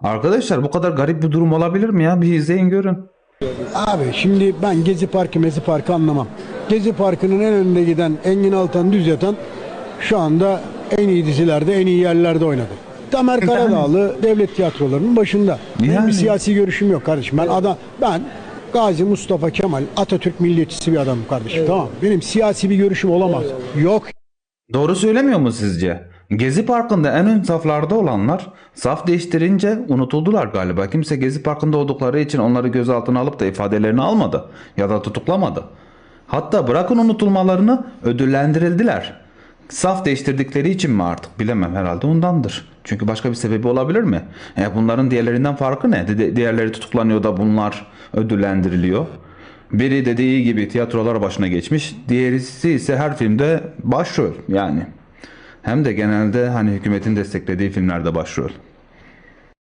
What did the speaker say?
Arkadaşlar bu kadar garip bir durum olabilir mi ya? Bir izleyin görün. Abi şimdi ben Gezi Parkı, Mezi Parkı anlamam. Gezi Parkı'nın en önünde giden Engin Altan Düz Yatan şu anda en iyi dizilerde, en iyi yerlerde oynadı. Tamer Karadağlı devlet tiyatrolarının başında. Benim Yani. bir siyasi görüşüm yok kardeşim. Ben adam ben Gazi Mustafa Kemal Atatürk milliyetçisi bir adamım kardeşim. Tamam. Benim siyasi bir görüşüm olamaz. Yok Doğru söylemiyor mu sizce? Gezi Parkı'nda en ön saflarda olanlar saf değiştirince unutuldular galiba. Kimse Gezi Parkı'nda oldukları için onları gözaltına alıp da ifadelerini almadı ya da tutuklamadı. Hatta bırakın unutulmalarını ödüllendirildiler. Saf değiştirdikleri için mi artık bilemem herhalde ondandır. Çünkü başka bir sebebi olabilir mi? E bunların diğerlerinden farkı ne? Di- Diğerleri tutuklanıyor da bunlar ödüllendiriliyor. Biri dediği gibi tiyatrolar başına geçmiş. Diğerisi ise her filmde başrol yani. Hem de genelde hani hükümetin desteklediği filmlerde başrol.